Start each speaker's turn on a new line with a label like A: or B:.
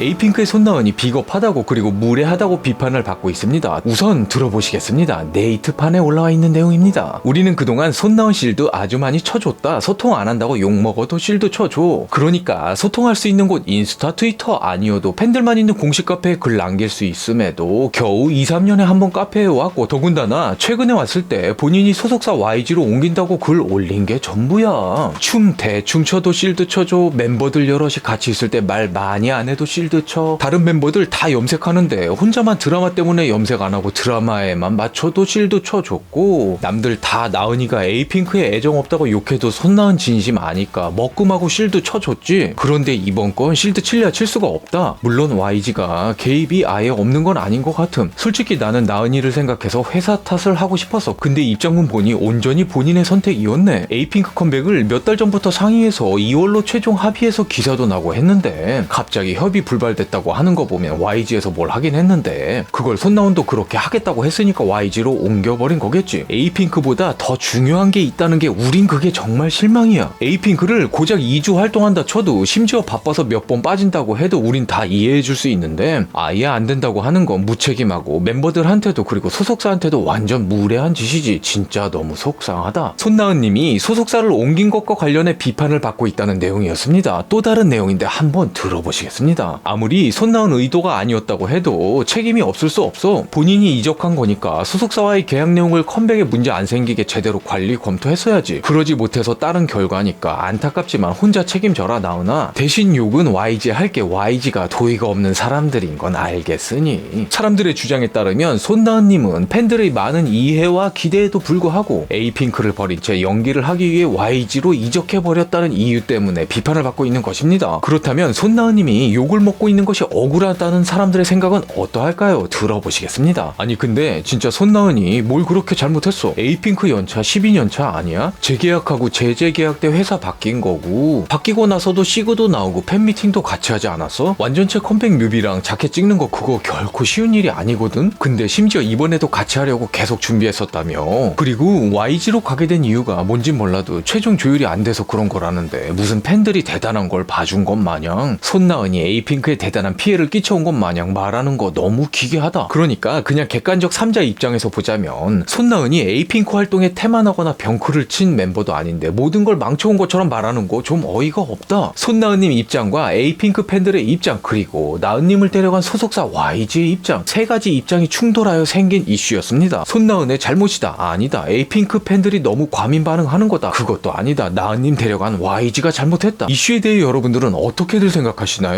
A: 에이핑크의 손나은이 비겁하다고 그리고 무례하다고 비판을 받고 있습니다. 우선 들어보시겠습니다. 네이트판에 올라와 있는 내용입니다. 우리는 그동안 손나은 실드 아주 많이 쳐줬다. 소통 안 한다고 욕먹어도 실드 쳐줘. 그러니까 소통할 수 있는 곳 인스타, 트위터 아니어도 팬들만 있는 공식 카페에 글 남길 수 있음에도 겨우 2, 3년에 한 번 카페에 왔고 더군다나 최근에 왔을 때 본인이 소속사 YG로 옮긴다고 글 올린 게 전부야. 춤 대충 춰도 실드 쳐줘. 멤버들 여럿이 같이 있을 때 말 많이 안 해도 실드 쳐. 다른 멤버들 다 염색하는데 혼자만 드라마 때문에 염색 안 하고 드라마에만 맞춰도 실드 쳐줬고 남들 다 나은이가 에이핑크에 애정 없다고 욕해도 손나은 진심 아니까 먹금하고 실드 쳐줬지. 그런데 이번 건 실드 칠래야 칠 수가 없다. 물론 YG가 개입이 아예 없는 건 아닌 것 같음. 솔직히 나는 나은이를 생각해서 회사 탓을 하고 싶었어. 근데 입장문 보니 온전히 본인의 선택이었네. 에이핑크 컴백을 몇 달 전부터 상의해서 2월로 최종 합의해서 기사도 나고 했는데 갑자기 협의 불 발됐다고 하는 거 보면 YG에서 뭘 하긴 했는데 그걸 손나온도 그렇게 하겠다고 했으니까 YG로 옮겨버린 거겠지. 에이핑크보다 더 중요한 게 있다는 게 우린 그게 정말 실망이야. 에이핑크를 고작 2주 활동한다 쳐도 심지어 바빠서 몇 번 빠진다고 해도 우린 다 이해해 줄 수 있는데 아예 안 된다고 하는 건 무책임하고 멤버들한테도 그리고 소속사한테도 완전 무례한 짓이지. 진짜 너무 속상하다. 손나은 님이 소속사를 옮긴 것과 관련해 비판을 받고 있다는 내용이었습니다. 또 다른 내용인데 한번 들어보시겠습니다. 아무리 손나은 의도가 아니었다고 해도 책임이 없을 수 없어. 본인이 이적한 거니까 소속사와의 계약 내용을 컴백에 문제 안 생기게 제대로 관리 검토했어야지. 그러지 못해서 따른 결과니까 안타깝지만 혼자 책임져라 나오나 대신 욕은 YG 할 게 YG가 도의가 없는 사람들인 건 알겠으니 사람들의 주장에 따르면 손나은님은 팬들의 많은 이해와 기대에도 불구하고 에이핑크를 버린 채 연기를 하기 위해 YG로 이적해 버렸다는 이유 때문에 비판을 받고 있는 것입니다. 그렇다면 손나은님이 욕을 먹고 있는 것이 억울하다는 사람들의 생각은 어떠할까요? 들어보시겠습니다. 아니 근데 진짜 손나은이 뭘 그렇게 잘못했어? 에이핑크 연차 12년차 아니야? 재계약하고 재재계약 때 회사 바뀐 거고 바뀌고 나서도 시그도 나오고 팬미팅도 같이 하지 않았어? 완전체 컴백 뮤비랑 자켓 찍는 거 그거 결코 쉬운 일이 아니거든? 근데 심지어 이번에도 같이 하려고 계속 준비했었다며 그리고 YG로 가게 된 이유가 뭔진 몰라도 최종 조율이 안 돼서 그런 거라는데 무슨 팬들이 대단한 걸 봐준 것 마냥 손나은이 에이핑크 에 대단한 피해를 끼쳐온 것 마냥 말하는 거 너무 기괴하다. 그러니까 그냥 객관적 3자 입장에서 보자면 손나은이 에이핑크 활동에 태만하거나 병크를 친 멤버도 아닌데 모든 걸 망쳐온 것처럼 말하는 거 좀 어이가 없다. 손나은님 입장과 에이핑크 팬들의 입장 그리고 나은님을 데려간 소속사 YG의 입장. 세 가지 입장이 충돌하여 생긴 이슈였습니다. 손나은의 잘못이다. 아니다. 에이핑크 팬들이 너무 과민 반응하는 거다. 그것도 아니다. 나은님 데려간 YG가 잘못했다. 이슈에 대해 여러분들은 어떻게들 생각하시나요?